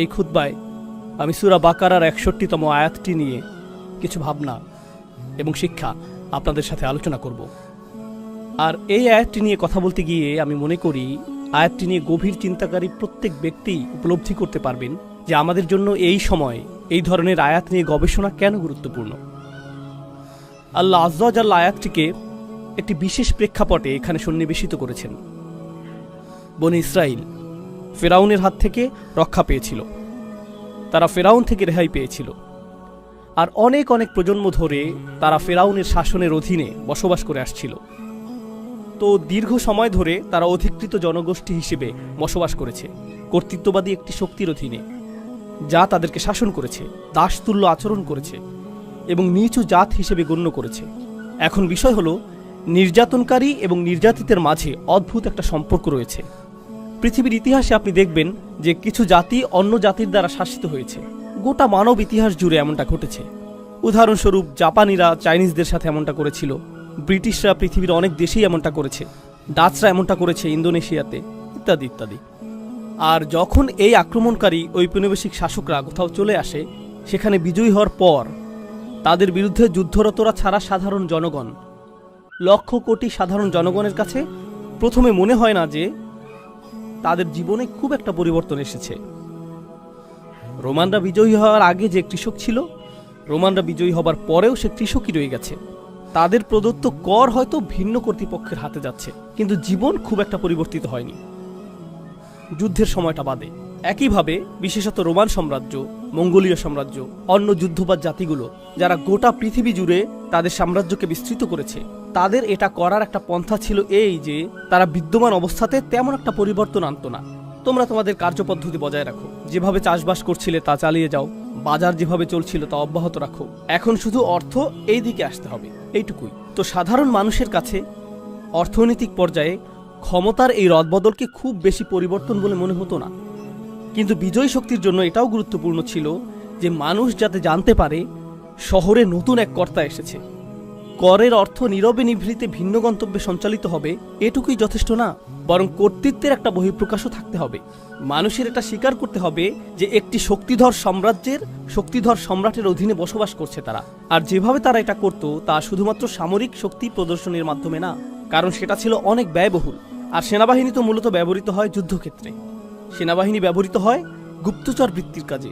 এই খুদ্বায় আমি সুরা বাকারার একষট্টিতম আয়াতটি নিয়ে কিছু ভাবনা এবং শিক্ষা আপনাদের সাথে আলোচনা করব। আর এই আয়াতটি নিয়ে কথা বলতে গিয়ে আমি মনে করি আয়াতটি নিয়ে গভীর চিন্তাকারী প্রত্যেক ব্যক্তি উপলব্ধি করতে পারবেন যে আমাদের জন্য এই সময় এই ধরনের আয়াত নিয়ে গবেষণা কেন গুরুত্বপূর্ণ। আল্লাহ আজ্লাহ আয়াতটিকে একটি বিশেষ প্রেক্ষাপটে এখানে সন্নিবেশিত করেছেন। বনে ইসরাইল ফেরাউনের হাত থেকে রক্ষা পেয়েছিল। তারা ফেরাউন থেকে রেহাই পেয়েছিল। আর অনেক অনেক প্রজন্ম ধরে তারা ফেরাউনের শাসনের অধীনে বসবাস করে আসছিল। তো দীর্ঘ সময় ধরে তারা অধিকৃত জনগোষ্ঠী হিসেবে বসবাস করেছে, কর্তৃত্ববাদী একটি শক্তির অধীনে, যা তাদেরকে শাসন করেছে, দাসতুল্য আচরণ করেছে এবং নিচু জাত হিসেবে গণ্য করেছে। এখন বিষয় হলো, নির্যাতনকারী এবং নির্যাতিতের মাঝে অদ্ভুত একটা সম্পর্ক রয়েছে। পৃথিবীর ইতিহাসে আপনি দেখবেন যে কিছু জাতি অন্য জাতির দ্বারা শাসিত হয়েছে। গোটা মানব ইতিহাস জুড়ে এমনটা ঘটেছে। উদাহরণস্বরূপ জাপানিরা চাইনিজদের সাথে এমনটা করেছিল। ব্রিটিশরা পৃথিবীর অনেক দেশেই এমনটা করেছে। ডাচরা এমনটা করেছে ইন্দোনেশিয়াতে, ইত্যাদি ইত্যাদি। আর যখন এই আক্রমণকারী ঔপনিবেশিক শাসকরা কোথাও চলে আসে, সেখানে বিজয়ী হওয়ার পর তাদের বিরুদ্ধে যুদ্ধরতরা ছাড়া সাধারণ জনগণ, লক্ষ কোটি সাধারণ জনগণের কাছে প্রথমে মনে হয় না যে তাদের জীবনে খুব একটা পরিবর্তন এসেছে। রোমানরা বিজয়ী হওয়ার আগে যে কৃষক ছিল, রোমানরা বিজয়ী হবার পরেও সে কৃষকই রয়ে গেছে। তাদের প্রদত্ত কর হয়তো ভিন্ন কর্তৃপক্ষের হাতে যাচ্ছে, কিন্তু জীবন খুব একটা পরিবর্তিত হয়নি। যুদ্ধের সময়টা বাদে। একইভাবে, বিশেষত রোমান সাম্রাজ্য, মঙ্গোলীয় সাম্রাজ্য, অন্য যুদ্ধবাদ জাতিগুলো, যারা গোটা পৃথিবী জুড়ে তাদের সাম্রাজ্যকে বিস্তৃত করেছে তাদের এটা করার একটা পন্থা ছিল এই যে, তারা বিদ্যমান অবস্থাতে তেমন একটা পরিবর্তন আনতো না। তোমরা তোমাদের কার্যপদ্ধতি বজায় রাখো। যেভাবে চাষবাস করছিলে তা চালিয়ে যাও। বাজার যেভাবে চলছিল তা অব্যাহত রাখো। এখন শুধু অর্থ এই দিকে আসতে হবে। এইটুকুই। তো সাধারণ মানুষের কাছে অর্থনৈতিক পর্যায়ে ক্ষমতার এই রদবদলকে খুব বেশি পরিবর্তন বলে মনে হতো না। কিন্তু বিজয়ী শক্তির জন্য এটাও গুরুত্বপূর্ণ ছিল যে, মানুষ যাতে জানতে পারে, শহরে নতুন এক কর্তা এসেছে। করের অর্থ নীরবে নিভৃতে ভিন্ন গন্তব্যে সঞ্চালিত হবে, এটুকুই যথেষ্ট না, বরং কর্তৃত্বের একটা বহিঃপ্রকাশও থাকতে হবে। মানুষের এটা স্বীকার করতে হবে যে একটি শক্তিধর সাম্রাজ্যের শক্তিধর সম্রাটের অধীনে বসবাস করছে তারা। আর যেভাবে তারা এটা করত, তা শুধুমাত্র সামরিক শক্তি প্রদর্শনের মাধ্যমে না, কারণ সেটা ছিল অনেক ব্যয়বহুল। আর সেনাবাহিনী তো মূলত ব্যবহৃত হয় যুদ্ধক্ষেত্রে। সেনাবাহিনী ব্যবহৃত হয় গুপ্তচর বৃত্তির কাজে,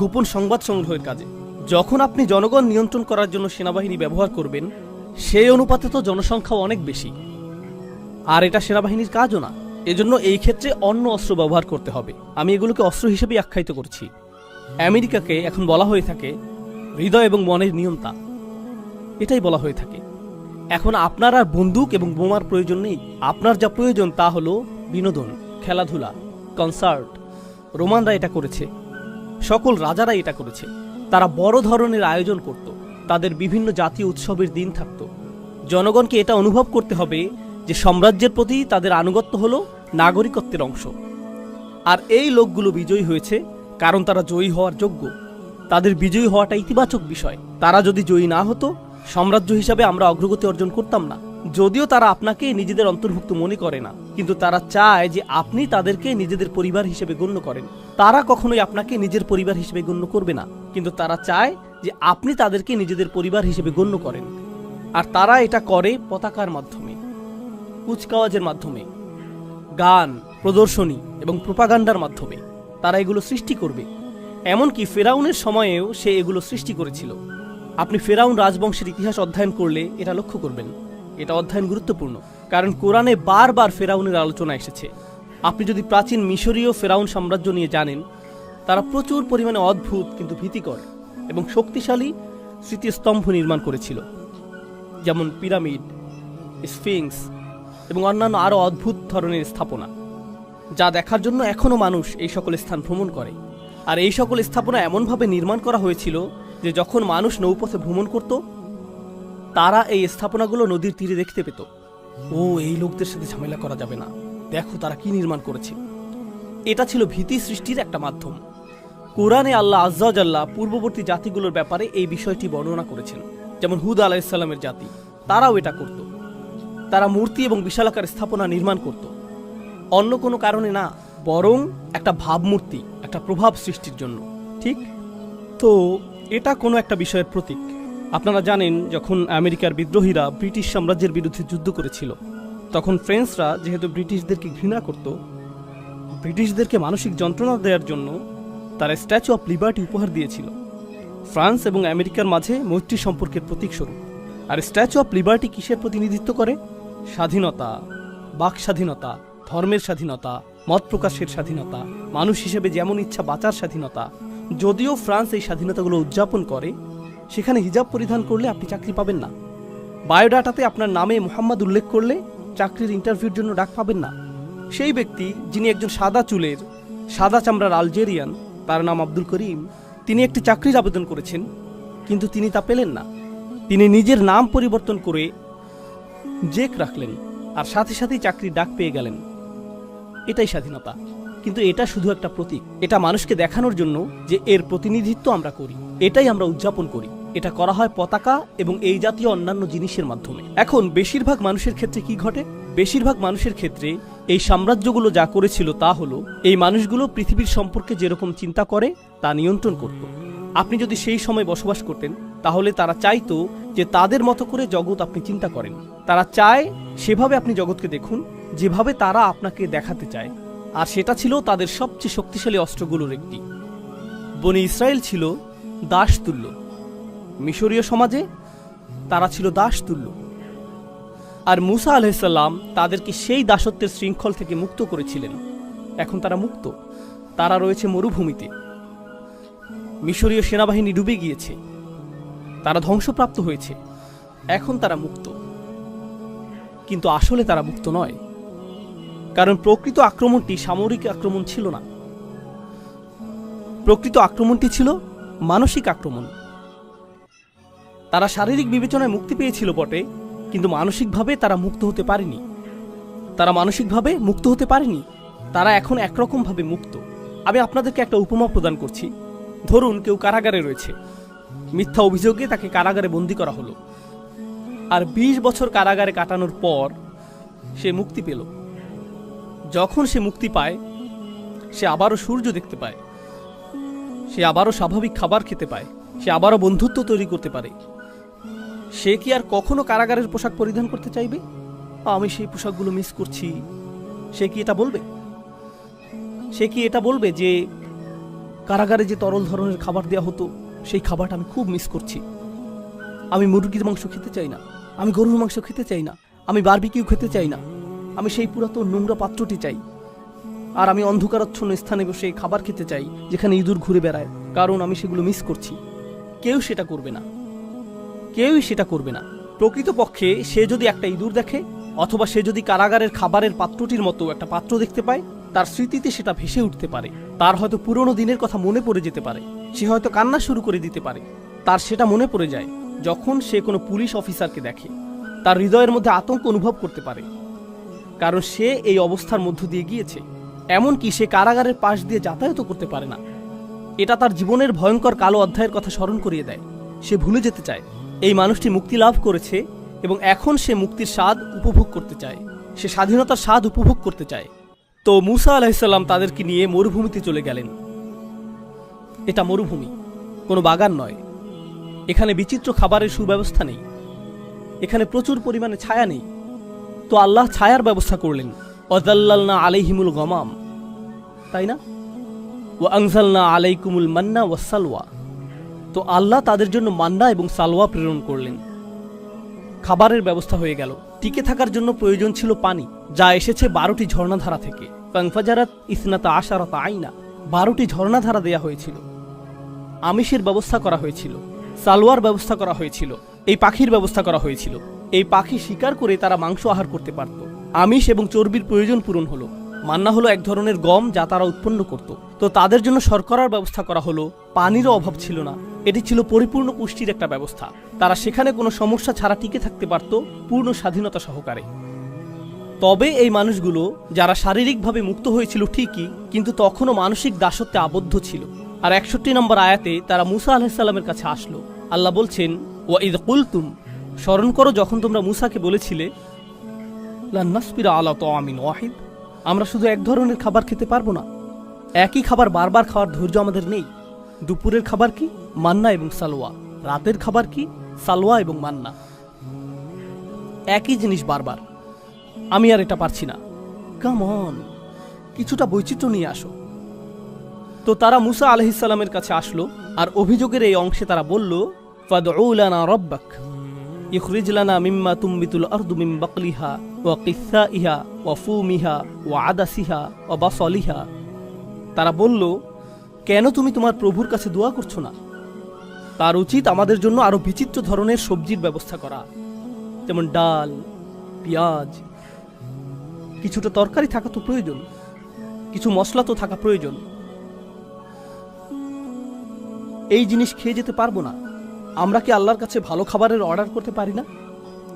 গোপন সংবাদ সংগ্রহের কাজে। যখন আপনি জনগণ নিয়ন্ত্রণ করার জন্য সেনাবাহিনী ব্যবহার করবেন, সেই অনুপাতে তো জনসংখ্যাও অনেক বেশি। আর এটা সেনাবাহিনীর কাজও না। এজন্য এই ক্ষেত্রে অন্য অস্ত্র ব্যবহার করতে হবে। আমি এগুলোকে অস্ত্র হিসেবেই আখ্যায়িত করছি। আমেরিকাকে এখন বলা হয়ে থাকে হৃদয় এবং মনের নিয়ন্তা। এটাই বলা হয়ে থাকে। এখন আপনার আর বন্দুক এবং বোমার প্রয়োজন নেই। আপনার যা প্রয়োজন তা হলো বিনোদন, খেলাধুলা, কনসার্ট। রোমানরা এটা করেছে। সকল রাজারা এটা করেছে। তারা বড় ধরনের আয়োজন করত। তাদের বিভিন্ন জাতীয় উৎসবের দিন থাকত। জনগণকে এটা অনুভব করতে হবে যে সাম্রাজ্যের প্রতি তাদের আনুগত্য হলো নাগরিকত্বের অংশ। আর এই লোকগুলো বিজয়ী হয়েছে কারণ তারা জয়ী হওয়ার যোগ্য। তাদের বিজয়ী হওয়াটা ইতিবাচক বিষয়। তারা যদি জয়ী না হতো, সাম্রাজ্য হিসাবে আমরা অগ্রগতি অর্জন করতাম না। যদিও তারা আপনাকে নিজেদের অন্তর্ভুক্ত মনে করে না, কিন্তু তারা চায় যে আপনি তাদেরকে নিজেদের পরিবার হিসেবে গণ্য করেন। তারা কখনোই আপনাকে নিজের পরিবার হিসেবে গণ্য করবে না, কিন্তু তারা চায় যে আপনি তাদেরকে নিজেদের পরিবার হিসেবে গণ্য করেন। আর তারা এটা করে পতাকার মাধ্যমে, কুচকাওয়াজের মাধ্যমে, গান, প্রদর্শনী এবং প্রোপাগান্ডার মাধ্যমে তারা এগুলো সৃষ্টি করবে। এমনকি ফেরাউনের সময়েও সে এগুলো সৃষ্টি করেছিল। আপনি ফেরাউন রাজবংশের ইতিহাস অধ্যয়ন করলে এটা লক্ষ্য করবেন। এটা অধ্যয়ন গুরুত্বপূর্ণ, কারণ কোরআনে বারবার ফেরাউনের আলোচনা এসেছে। আপনি যদি প্রাচীন মিশরীয় ফেরাউন সাম্রাজ্য নিয়ে জানেন, তারা প্রচুর পরিমাণে অদ্ভুত কিন্তু ভীতিকর এবং শক্তিশালী স্মৃতিস্তম্ভ নির্মাণ করেছিল, যেমন পিরামিড, স্ফিংস এবং অন্যান্য আরও অদ্ভুত ধরনের স্থাপনা, যা দেখার জন্য এখনও মানুষ এই সকল স্থান ভ্রমণ করে। আর এই সকল স্থাপনা এমনভাবে নির্মাণ করা হয়েছিল যে যখন মানুষ নৌপথে ভ্রমণ করত তারা এই স্থাপনাগুলো নদীর তীরে দেখতে পেত। ও, এই লোকদের সাথে ঝামেলা করা যাবে না। দেখো তারা কি নির্মাণ করেছে। এটা ছিল ভীতি সৃষ্টির একটা মাধ্যম। কোরআনে আল্লাহ আজ্লাহ পূর্ববর্তী জাতিগুলোর ব্যাপারে এই বিষয়টি বর্ণনা করেছেন। যেমন হুদ আলাহিসাল্লামের জাতি, তারাও এটা করত। তারা মূর্তি এবং বিশালাকার স্থাপনা নির্মাণ করত। অন্য কোনো কারণে না, বরং একটা ভাবমূর্তি, একটা প্রভাব সৃষ্টির জন্য। ঠিক? তো এটা কোনো একটা বিষয়ের প্রতীক। আপনারা জানেন, যখন আমেরিকার বিদ্রোহীরা ব্রিটিশ সাম্রাজ্যের বিরুদ্ধে যুদ্ধ করেছিল, তখন ফ্রেঞ্চরা যেহেতু ব্রিটিশদেরকে ঘৃণা করত, ব্রিটিশদেরকে মানসিক যন্ত্রণা দেওয়ার জন্য তারা স্ট্যাচু অফ লিবার্টি উপহার দিয়েছিল। ফ্রান্স এবং আমেরিকার মাঝে মৈত্রী সম্পর্কের প্রতীক স্বরূপ। আর স্ট্যাচু অফ লিবার্টি কিসের প্রতিনিধিত্ব করে? স্বাধীনতা, বাক স্বাধীনতা, ধর্মের স্বাধীনতা, মত প্রকাশের স্বাধীনতা, মানুষ হিসেবে যেমন ইচ্ছা বাঁচার স্বাধীনতা, যদিও ফ্রান্স এই স্বাধীনতাগুলো উদযাপন করে সেখানে হিজাব পরিধান করলে আপনি চাকরি পাবেন না। বায়োডাটাতে আপনার নামে মোহাম্মদ উল্লেখ করলে চাকরির ইন্টারভিউর জন্য ডাক পাবেন না। সেই ব্যক্তি যিনি একজন সাদা চুলের, সাদা চামড়ার আলজেরিয়ান, তার নাম আব্দুল করিম, তিনি একটি চাকরির আবেদন করেছেন, কিন্তু তিনি তা পেলেন না। তিনি নিজের নাম পরিবর্তন করে জেক রাখলেন আর সাথে সাথেই চাকরির ডাক পেয়ে গেলেন। এটাই স্বাধীনতা। কিন্তু এটা শুধু একটা প্রতীক। এটা মানুষকে দেখানোর জন্য যে এর প্রতিনিধিত্ব আমরা করি। এটাই আমরা উদযাপন করি। এটা করা হয় পতাকা এবং এই জাতীয় অন্যান্য জিনিসের মাধ্যমে। এখন বেশিরভাগ মানুষের ক্ষেত্রে কি ঘটে? বেশিরভাগ মানুষের ক্ষেত্রে এই সাম্রাজ্যগুলো যা করেছিল তা হলো, এই মানুষগুলো পৃথিবীর সম্পর্কে যেরকম চিন্তা করে, তা নিয়ন্ত্রণ করত। আপনি যদি সেই সময় বসবাস করতেন, তাহলে তারা চাইতো যে তাদের মতো করে জগৎ আপনি চিন্তা করেন। তারা চায় সেভাবে আপনি জগৎকে দেখুন, যেভাবে তারা আপনাকে দেখাতে চায়। আর সেটা ছিল তাদের সবচেয়ে শক্তিশালী অস্ত্রগুলোর একটি। বনি ইসরায়েল ছিল দাস তুল্য মিশরীয় সমাজে তারা ছিল দাস তুল্য আর মুসা আলহিসাল্লাম তাদেরকে সেই দাসত্বের শৃঙ্খল থেকে মুক্ত করেছিলেন। এখন তারা মুক্ত। তারা রয়েছে মরুভূমিতে। মিশরীয় সেনাবাহিনী ডুবে গিয়েছে। তারা ধ্বংসপ্রাপ্ত হয়েছে। এখন তারা মুক্ত। কিন্তু আসলে তারা মুক্ত নয়। কারণ প্রকৃত আক্রমণটি সামরিক আক্রমণ ছিল না। প্রকৃত আক্রমণটি ছিল মানসিক আক্রমণ। তারা শারীরিক বিবেচনায় মুক্তি পেয়েছিল বটে, কিন্তু মানসিকভাবে তারা মুক্ত হতে পারেনি। তারা মানসিকভাবে মুক্ত হতে পারেনি। তারা এখন একরকমভাবে মুক্ত। আমি আপনাদেরকে একটা উপমা প্রদান করছি। ধরুন কেউ কারাগারে রয়েছে। মিথ্যা অভিযোগে তাকে কারাগারে বন্দি করা হলো। আর ২০ বছর কারাগারে কাটানোর পর সে মুক্তি পেল। যখন সে মুক্তি পায়, সে আবারও সূর্য দেখতে পায়। সে আবারও স্বাভাবিক খাবার খেতে পায়। সে আবারও বন্ধুত্ব তৈরি করতে পারে। সে কি আর কখনো কারাগারের পোশাক পরিধান করতে চাইবে? আমি সেই পোশাকগুলো মিস করছি। সে কি এটা বলবে? সে কি এটা বলবে যে কারাগারে যে তরল ধরনের খাবার দেওয়া হতো, সেই খাবারটা আমি খুব মিস করছি। আমি মুরগির মাংস খেতে চাই না। আমি গরুর মাংস খেতে চাই না। আমি বারবিকিউ খেতে চাই না। আমি সেই পুরাতন নোংরা পাত্রটি চাই। আর আমি অন্ধকারাচ্ছন্ন স্থানে বসে খাবার খেতে চাই, যেখানে ইঁদুর ঘুরে বেড়ায়। কারণ আমি সেগুলো মিস করছি। কেউ সেটা করবে না। কেউই সেটা করবে না। প্রকৃতপক্ষে সে যদি একটা ইঁদুর দেখে, অথবা সে যদি কারাগারের খাবারের পাত্রটির মতো একটা পাত্র দেখতে পায়, তার স্মৃতিতে সেটা ভেসে উঠতে পারে। তার হয়তো পুরনো দিনের কথা মনে পড়ে যেতে পারে। সে হয়তো কান্না শুরু করে দিতে পারে। তার সেটা মনে পড়ে যায় যখন সে কোনো পুলিশ অফিসারকে দেখে। তার হৃদয়ের মধ্যে আতঙ্ক অনুভব করতে পারে। কারণ সে এই অবস্থার মধ্য দিয়ে গিয়েছে। এমনকি সে কারাগারের পাশ দিয়ে যাতায়াতও করতে পারে না। এটা তার জীবনের ভয়ঙ্কর কালো অধ্যায়ের কথা স্মরণ করিয়ে দেয়। সে ভুলে যেতে চায়। এই মানুষটি মুক্তি লাভ করেছে এবং এখন সে মুক্তির স্বাদ উপভোগ করতে চায়। সে স্বাধীনতার স্বাদ উপভোগ করতে চায়। তো মুসা আলাহিসাল্লাম তাদেরকে নিয়ে মরুভূমিতে চলে গেলেন। এটা মরুভূমি, কোনো বাগান নয়। এখানে বিচিত্র খাবারের সুব্যবস্থা নেই। এখানে প্রচুর পরিমাণে ছায়া নেই। তো আল্লাহ ছায়ার ব্যবস্থা করলেন। অজাল্লালনা আলাইহিমুল গমাম। তাই না? ও আংজালনা আলাইকুমুল মান্না ওয়াসালওয়া তো আল্লাহ তাদের জন্য মান্না এবং সালোয়া প্রেরণ করলেন। খাবারের ব্যবস্থা হয়ে গেল। টিকে থাকার জন্য প্রয়োজন ছিল পানি, যা এসেছে বারোটি ঝর্ণাধারা থেকে। ফাংফাজারাত ইসনাতা আশারতা আইনা, বারোটি ঝর্ণাধারা দেয়া হয়েছিল। আমিষের ব্যবস্থা করা হয়েছিল, সালোয়ার ব্যবস্থা করা হয়েছিল, এই পাখির ব্যবস্থা করা হয়েছিল। এই পাখি শিকার করে তারা মাংস আহার করতে পারত। আমিষ এবং চর্বির প্রয়োজন পূরণ হলো। মান্না হলো এক ধরনের গম যা তারা উৎপন্ন করত। তো তাদের জন্য শর্করার ব্যবস্থা করা হলো। পানিরও অভাব ছিল না। এটি ছিল পরিপূর্ণ পুষ্টির একটা ব্যবস্থা। তারা সেখানে কোনো সমস্যা ছাড়া টিকে থাকতে পারত পূর্ণ স্বাধীনতা সহকারে। তবে এই মানুষগুলো, যারা শারীরিকভাবে মুক্ত হয়েছিল ঠিকই, কিন্তু তখনও মানসিক দাসত্বে আবদ্ধ ছিল। আর একষট্টি নম্বর আয়াতে তারা মুসা আলাহিসাল্লামের কাছে আসলো। আল্লাহ বলছেন ও ঈদ কুলতুম স্মরণ করো যখন তোমরা মুসাকে বলেছিলে লান্নাসপিরা আলা তো আমিন ওয়াহিদ আমরা শুধু এক ধরনের খাবার খেতে পারব না। একই খাবার বারবার খাওয়ার ধৈর্য আমাদের নেই। দুপুরের খাবার কি? মান্না এবং সালোয়া। রাতের খাবার কি? সালোয়া এবং মান্না। একই জিনিস বারবার। আমি আর এটা পারছি না। কামন কিছুটা বৈচিত্র্য নিয়ে আসো। তো তারা মুসা আলহিসাল্লামের কাছে আসলো আর অভিযোগের এই অংশে তারা বলল ফাদউলানা রব্বাক, ইখরিজ লানা মিম্মা তুমবিতুল আরদু মিন বাকলিহা ওয়া কিসাইহা ওয়া ফুমিহা ওয়া আদাসিহা ওয়া বাসলিহা। তারা বলল কেন তুমি তোমার প্রভুর কাছে দোয়া করছ না? তার উচিত আমাদের জন্য আরও বিচিত্র ধরনের সবজির ব্যবস্থা করা, যেমন ডাল, পেঁয়াজ। কিছুটা তরকারি থাকা তো প্রয়োজন, কিছু মশলা তো থাকা প্রয়োজন। এই জিনিস খেয়ে যেতে পারব না। আমরা কি আল্লাহর কাছে ভালো খাবারের অর্ডার করতে পারি না?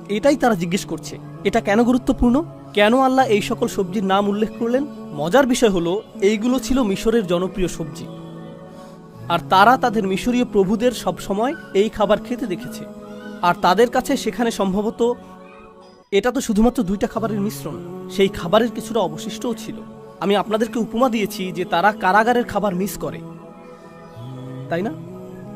এটাই তারা জিজ্ঞেস করছে। এটা কেন গুরুত্বপূর্ণ? কেন আল্লাহ এই সকল সবজির নাম উল্লেখ করলেন? মজার বিষয় হলো, এইগুলো ছিল মিশরের জনপ্রিয় সবজি। আর তারা তাদের মিশরীয় প্রভুদের সব সময় এই খাবার খেতে দেখেছে। আর তাদের কাছে সেখানে সম্ভবত এটা তো শুধুমাত্র দুইটা খাবারের মিশ্রণ, সেই খাবারের কিছুটা অবশিষ্টও ছিল। আমি আপনাদেরকে উপমা দিয়েছি যে তারা কারাগারের খাবার মিস করে। তাই না?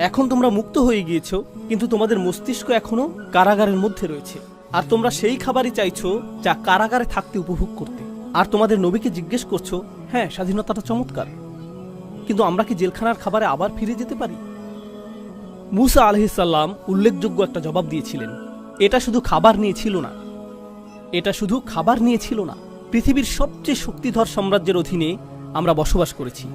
এখন তোমরা মুক্ত হয়ে গিয়েছো, কিন্তু তোমাদের মস্তিষ্ক এখনও কারাগারের মধ্যে রয়েছে। আর তোমরা সেই খাবারই চাইছো যা কারাগারে থাকতে উপভোগ করতে। আর তোমাদের নবীকে জিজ্ঞেস করছ হ্যাঁ স্বাধীনতাটা চমৎকার। কিন্তু আমরা কি জেলখানার খাবারে আবার ফিরে যেতে পারি? মুসা আলহিসাল্লাম উল্লেখযোগ্য একটা জবাব দিয়েছিলেন, এটা শুধু খাবার নিয়ে ছিল না। এটা শুধু খাবার নিয়ে ছিল না। পৃথিবীর সবচেয়ে শক্তিধর সাম্রাজ্যের অধীনে আমরা বসবাস করেছি।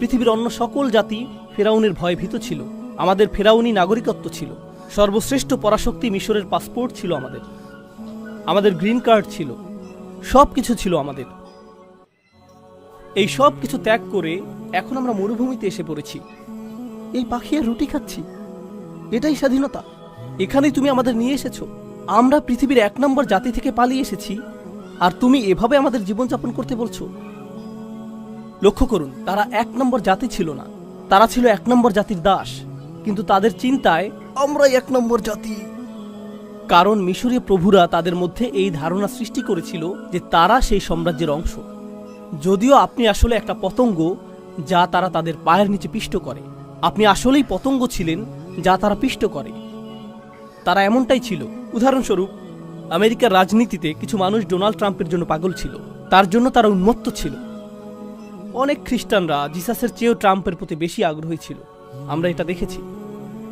পৃথিবীর অন্য সকল জাতি ফেরাউনের ভয়ে ভীত ছিল। আমাদের ফেরাউনি নাগরিকত্ব ছিল। সর্বশ্রেষ্ঠ পরাশক্তি মিশরের পাসপোর্ট ছিল আমাদের। আমাদের গ্রিন কার্ড ছিল। সব কিছু ছিল আমাদের। এই সব কিছু ত্যাগ করে এখন আমরা মরুভূমিতে এসে পড়েছি। এই পাখি আর রুটি খাচ্ছি। এটাই স্বাধীনতা। এখানেই তুমি আমাদের নিয়ে এসেছ। আমরা পৃথিবীর এক নম্বর জাতি থেকে পালিয়ে এসেছি। আর তুমি এভাবে আমাদের জীবনযাপন করতে বলছো। লক্ষ্য করুন, তারা এক নম্বর জাতি ছিল না। তারা ছিল এক নম্বর জাতির দাস। কিন্তু তাদের চিন্তায়, আমরাই এক নম্বর জাতি। কারণ মিশরীয় প্রভুরা তাদের মধ্যে এই ধারণা সৃষ্টি করেছিল যে তারা সেই সাম্রাজ্যের অংশ। যদিও আপনি আসলে একটা পতঙ্গ যা তারা তাদের পায়ের নিচে পিষ্ট করে। আপনি আসলেই পতঙ্গ ছিলেন যা তারা পিষ্ট করে। তারা এমনটাই ছিল। উদাহরণস্বরূপ, আমেরিকার রাজনীতিতে কিছু মানুষ ডোনাল্ড ট্রাম্পের জন্য পাগল ছিল। তার জন্য তারা উন্মত্ত ছিল। অনেক খ্রিস্টানরা জিসাসের চেয়েও ট্রাম্পের প্রতি বেশি আগ্রহী ছিল। আমরা এটা দেখেছি।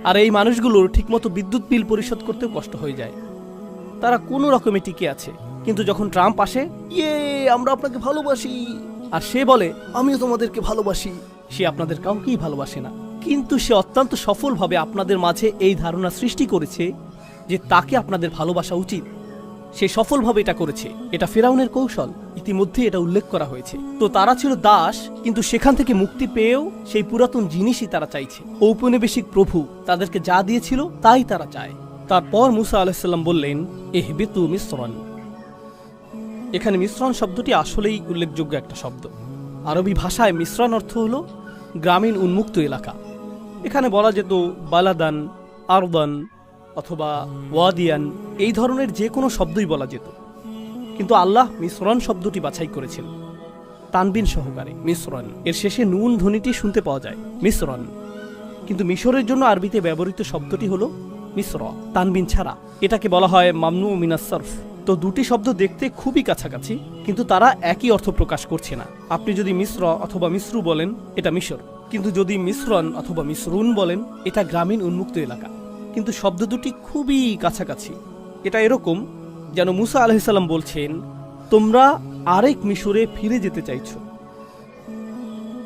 আর এই মানুষগুলোর ঠিকমতো বিদ্যুৎ বিল পরিশোধ করতেও কষ্ট হয়ে যায়। তারা কোনো রকমে টিকে আছে, কিন্তু যখন ট্রাম্প আসে ইয়ে আমরা আপনাকে ভালোবাসি। আর সে বলে, আমিও তোমাদেরকে ভালোবাসি। সে আপনাদের কাউকেই ভালোবাসে না। কিন্তু সে অত্যন্ত সফলভাবে আপনাদের মাঝে এই ধারণা সৃষ্টি করেছে যে তাকে আপনাদের ভালোবাসা উচিত। সে সফলভাবে এটা করেছে। এটা ফেরাউনের কৌশল। ইতিমধ্যে এটা উল্লেখ করা হয়েছে। তো তারা ছিল দাস, কিন্তু সেখান থেকে মুক্তি পেয়েও সেই পুরাতন জিনিসই তারা চাইছে। ঔপনিবেশিক প্রভু তাদেরকে যা দিয়েছিল, তাই তারা চায়। তারপর মুসা আলাহিসাল্লাম বললেন এহ এহবিতু মিশ্রণ। এখানে মিশ্রণ শব্দটি আসলেই উল্লেখযোগ্য একটা শব্দ। আরবি ভাষায় মিশ্রণ অর্থ হলো গ্রামীণ উন্মুক্ত এলাকা। এখানে বলা যেত বালাদান, আরদান অথবা ওয়াদিয়ান, এই ধরনের যে কোনো শব্দই বলা যেত। কিন্তু আল্লাহ মিশ্রণ শব্দটি বাছাই করেছেন। তানবিন সহকারে, মিশ্রণ। এর শেষে নুন ধ্বনিটি শুনতে পাওয়া যায়, মিশ্রণ। কিন্তু মিশরের জন্য আরবিতে ব্যবহৃত শব্দটি হলো মিশ্র, তানবিন ছাড়া। এটাকে বলা হয় মামনু মিনাস সরফ তো দুটি শব্দ দেখতে খুবই কাছাকাছি, কিন্তু তারা একই অর্থ প্রকাশ করছে না। আপনি যদি মিশ্র অথবা মিশ্রু বলেন, এটা মিশর। কিন্তু যদি মিশ্রণ অথবা মিশ্রুন বলেন, এটা গ্রামীণ উন্মুক্ত এলাকা। কিন্তু শব্দ দুটি খুবই কাছাকাছি। এটা এরকম যেন মুসা আলহিসাল্লাম বলছেন, তোমরা আরেক মিশরে ফিরে যেতে চাইছো।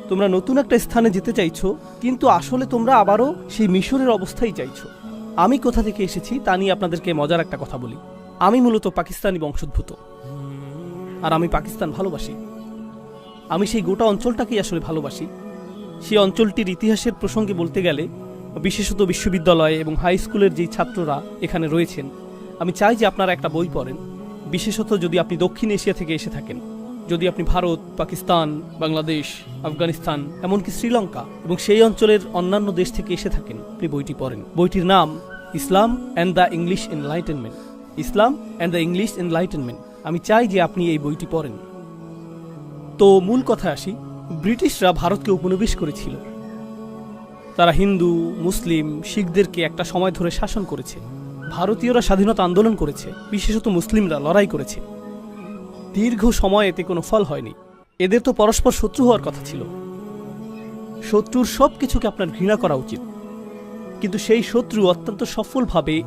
তোমরা নতুন একটা স্থানে যেতে চাইছো, কিন্তু আসলে তোমরা আবারও সেই মিশরের অবস্থাই চাইছো আমি কোথা থেকে এসেছি তা নিয়ে আপনাদেরকে মজার একটা কথা বলি। আমি মূলত পাকিস্তানি বংশোদ্ভূত। আর আমি পাকিস্তান ভালোবাসি। আমি সেই গোটা অঞ্চলটাকেই আসলে ভালোবাসি। সেই অঞ্চলটির ইতিহাসের প্রসঙ্গে বলতে গেলে বিশেষত বিশ্ববিদ্যালয় এবং হাই স্কুলের যেই ছাত্ররা এখানে রয়েছেন, আমি চাই যে আপনারা একটা বই পড়েন। বিশেষত যদি আপনি দক্ষিণ এশিয়া থেকে এসে থাকেন, যদি আপনি ভারত, পাকিস্তান, বাংলাদেশ, আফগানিস্তান, এমনকি শ্রীলঙ্কা এবং সেই অঞ্চলের অন্যান্য দেশ থেকে এসে থাকেন, আপনি বইটি পড়েন। বইটির নাম, Islam and the English enlightenment Islam and the English enlightenment আমি চাই যে আপনি এই বইটি পড়েন। তো মূল কথা আসি, ব্রিটিশরা ভারতকে উপনিবেশ করেছিল। তারা হিন্দু, মুসলিম, শিখদেরকে একটা সময় ধরে শাসন করেছে। ভারতীয়রা স্বাধীনতা আন্দোলন করেছে, বিশেষত মুসলিমরা লড়াই করেছে। দীর্ঘ সময় এতে কোনো ফল হয়নি। এদের তো পরস্পর শত্রু হওয়ার কথা ছিল। শত্রুর সব কিছুকে আপনার ঘৃণা করা উচিত। কিন্তু সেই শত্রু অত্যন্ত সফলভাবে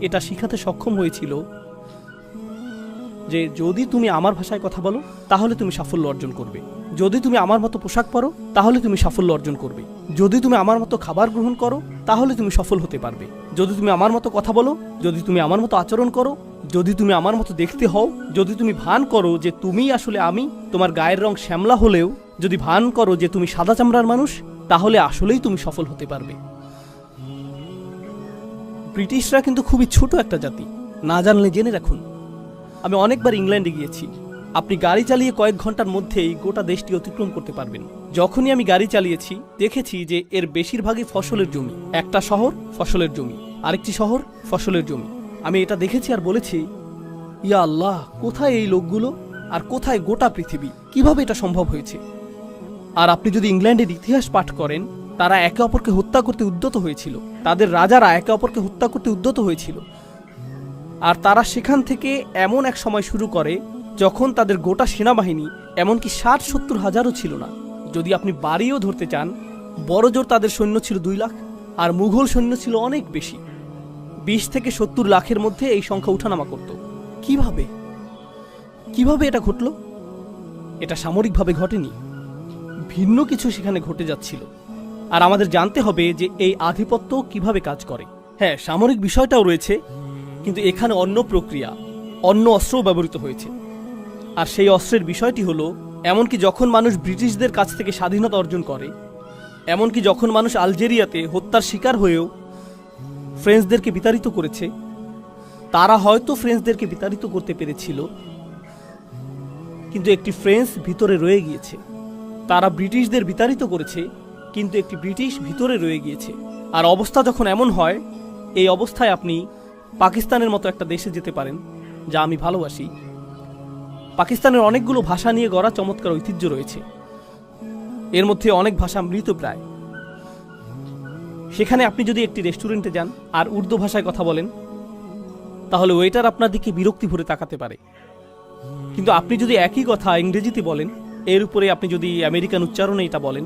এটা শিখাতে সক্ষম হয়েছিল যে যদি তুমি আমার ভাষায় কথা বলো, তাহলে তুমি সাফল্য অর্জন করবে। যদি তুমি আমার মতো পোশাক পরো, তাহলে তুমি সাফল্য অর্জন করবে। যদি তুমি আমার মতো খাবার গ্রহণ করো, তাহলে তুমি সফল হতে পারবে। যদি তুমি আমার মতো কথা বলো, যদি তুমি আমার মতো আচরণ করো, যদি তুমি আমার মতো দেখতে হও, যদি তুমি ভান করো যে তুমি আসলে আমি, তোমার গায়ের রং শ্যামলা হলেও, যদি ভান করো যে তুমি সাদা চামড়ার মানুষ, তাহলে আসলেই তুমি সফল হতে পারবে। ব্রিটিশরা কিন্তু খুবই ছোট একটা জাতি। না জানলে জেনে রাখুন। আমি অনেকবার ইংল্যান্ডে গিয়েছি। আপনি গাড়ি চালিয়ে কয়েক ঘণ্টার মধ্যেই গোটা দেশটি অতিক্রম করতে পারবেন। যখনই আমি গাড়ি চালিয়েছি, দেখেছি যে এর বেশিরভাগই ফসলের জমি। একটা শহর, ফসলের জমি। আরেকটি শহর, ফসলের জমি। আমি এটা দেখেছি আর বলেছি, ইয়া আল্লাহ, কোথায় এই লোকগুলো? আর কোথায় গোটা পৃথিবী? কীভাবে এটা সম্ভব হয়েছে? আর আপনি যদি ইংল্যান্ডের ইতিহাস পাঠ করেন, তারা একে অপরকে হত্যা করতে উদ্যত হয়েছিল। তাদের রাজারা একে অপরকে হত্যা করতে উদ্যত হয়েছিল। আর তারা সেখান থেকে এমন এক সময় শুরু করে যখন তাদের গোটা সেনাবাহিনী, এমনকি ষাট সত্তর হাজারও ছিল না। যদি আপনি বাড়িও ধরতে চান, বড় জোর তাদের সৈন্য ছিল দুই লাখ, আর মুঘল সৈন্য ছিল অনেক বেশি। বিশ থেকে সত্তর লাখের মধ্যে এই সংখ্যা উঠানামা করত। কীভাবে? কীভাবে এটা ঘটল? এটা সামরিকভাবে ঘটেনি। ভিন্ন কিছু সেখানে ঘটে যাচ্ছিল। আর আমাদের জানতে হবে যে এই আধিপত্য কীভাবে কাজ করে। হ্যাঁ সামরিক বিষয়টাও রয়েছে, কিন্তু এখানে অন্য প্রক্রিয়া, অন্য অস্ত্রও ব্যবহৃত হয়েছে। আর সেই অস্ত্রের বিষয়টি হলো, এমনকি যখন মানুষ ব্রিটিশদের কাছ থেকে স্বাধীনতা অর্জন করে, এমনকি যখন মানুষ আলজেরিয়াতে হত্যার শিকার হয়েও ফ্রেঞ্চদেরকে বিতাড়িত করেছে, তারা হয়তো ফ্রেঞ্চদেরকে বিতাড়িত করতে পেরেছিল। কিন্তু একটি ফ্রেঞ্চ ভিতরে রয়ে গিয়েছে। তারা ব্রিটিশদের বিতাড়িত করেছে, কিন্তু একটি ব্রিটিশ ভিতরে রয়ে গিয়েছে। আর অবস্থা যখন এমন হয়, এই অবস্থায় আপনি পাকিস্তানের মতো একটা দেশে যেতে পারেন, যা আমি ভালোবাসি। পাকিস্তানের অনেকগুলো ভাষা নিয়ে গড়া চমৎকার ঐতিহ্য রয়েছে। এর মধ্যে অনেক ভাষা মৃত প্রায়। সেখানে আপনি যদি একটি রেস্টুরেন্টে যান আর উর্দু ভাষায় কথা বলেন, তাহলে ওয়েটার আপনার দিকে বিরক্তি ভরে তাকাতে পারে। কিন্তু আপনি যদি একই কথা ইংরেজিতে বলেন, এর উপরে আপনি যদি আমেরিকান উচ্চারণে এটা বলেন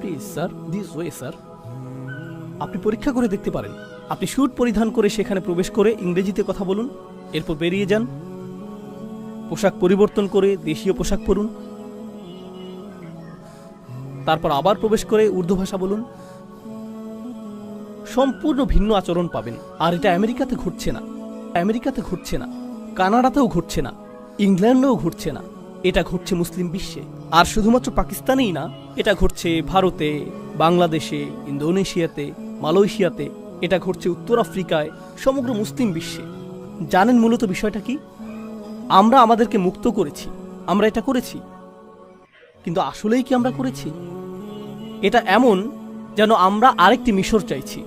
please sir this way sir আপনি পরীক্ষা করে দেখতে পারেন। আপনি স্যুট পরিধান করে সেখানে প্রবেশ করে ইংরেজিতে কথা বলুন, এরপর বেরিয়ে যান পোশাক পরিবর্তন করে দেশীয় পোশাক পরুন। তারপর আবার প্রবেশ করে উর্দু ভাষা বলুন। সম্পূর্ণ ভিন্ন আচরণ পাবেন। আর এটা আমেরিকাতে ঘটছে না। আমেরিকাতে ঘটছে না। কানাডাতেও ঘটছে না। ইংল্যান্ডেও ঘটছে না। এটা ঘটছে মুসলিম বিশ্বে। আর শুধুমাত্র পাকিস্তানেই না, এটা ঘটছে ভারতে, বাংলাদেশে, ইন্দোনেশিয়াতে, মালয়েশিয়াতে। এটা ঘটছে উত্তর আফ্রিকায়, সমগ্র মুসলিম বিশ্বে। জানেন মূলত বিষয়টা কি? আমরা আমাদেরকে মুক্ত করেছি। আমরা এটা করেছি। কিন্তু আসলেই কি আমরা করেছি? এটা এমন যেন আমরা আরেকটি মিশর চাইছি।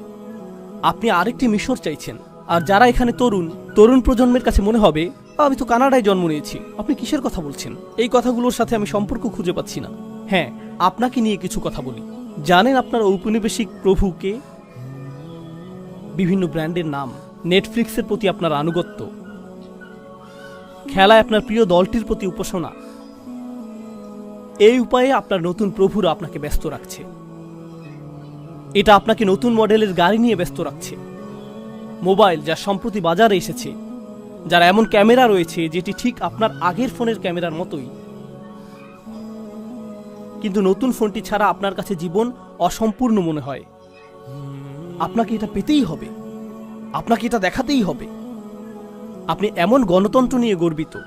আপনি আরেকটি মিশর চাইছেন। আর যারা এখানে তরুণ তরুণ প্রজন্মের কাছে মনে হবে, আমি তো কানাডায় জন্ম নিয়েছি। আপনি কিসের কথা বলছেন? এই কথাগুলোর সাথে আমি সম্পর্ক খুঁজে পাচ্ছি না। হ্যাঁ আপনাকে নিয়ে কিছু কথা বলি। জানেন আপনার ঔপনিবেশিক প্রভুকে বিভিন্ন ব্র্যান্ডের নাম। নেটফ্লিক্সের প্রতি আপনার আনুগত্য। খেলায় আপনার প্রিয় দলটির প্রতি উপাসনা। এই উপায়ে আপনার নতুন প্রভুরা আপনাকে ব্যস্ত রাখছে। এটা আপনাকে নতুন মডেলের গাড়ি নিয়ে ব্যস্ত রাখছে। মোবাইল যা সম্প্রতি বাজারে এসেছে, যার এমন ক্যামেরা রয়েছে যেটি ঠিক আপনার আগের ফোনের ক্যামেরার মতোই। কিন্তু নতুন ফোনটি ছাড়া আপনার কাছে জীবন অসম্পূর্ণ মনে হয়। আপনাকে এটা পেতেই হবে। আপনাকে এটা দেখাতেই হবে। আপনি এমন গণতন্ত্র নিয়ে গর্বিত,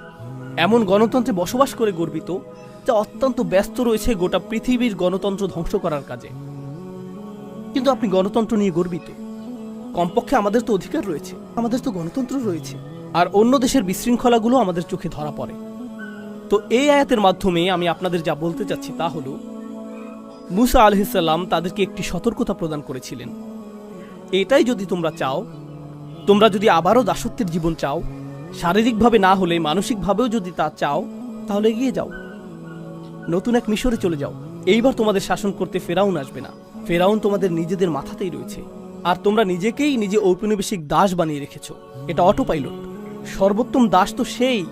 এমন গণতন্ত্রে বসবাস করে গর্বিত, যা অত্যন্ত ব্যস্ত রয়েছে গোটা পৃথিবীর গণতন্ত্র ধ্বংস করার কাজে। কিন্তু আপনি গণতন্ত্র নিয়ে গর্বিত। কমপক্ষে আমাদের তো অধিকার রয়েছে, আমাদের তো গণতন্ত্র রয়েছে। আর অন্য দেশের বিশৃঙ্খলাগুলো আমাদের চোখে ধরা পড়ে। তো এই আয়াতের মাধ্যমে আমি আপনাদের যা বলতে চাচ্ছি তা হলো, মুসা আলহিসাল্লাম তাদেরকে একটি সতর্কতা প্রদান করেছিলেন। এটাই যদি তোমরা চাও তোমরা যদি আবারও দাসত্বের জীবন চাও, শারীরিকভাবে না হলে মানসিকভাবেও যদি তা চাও, তাহলে এগিয়ে যাও। নতুন এক মিশরে চলে যাও। এইবার তোমাদের শাসন করতে ফেরাউন আসবে না। ফেরাউন তোমাদের নিজেদের মাথাতেই রয়েছে। আর তোমরা নিজেকেই নিজে ঔপনিবেশিক দাস বানিয়ে রেখেছ। এটা অটো পাইলট সর্বোত্তম দাস তো সেই,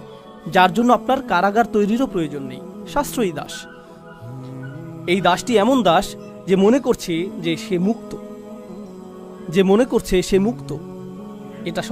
যার জন্য আপনার কারাগার তৈরিরও প্রয়োজন নেই। সাশ্রয়ী দাস। এই দাসটি এমন দাস যে মনে করছে যে সে মুক্ত। যে মনে করছে সে মুক্ত। এটা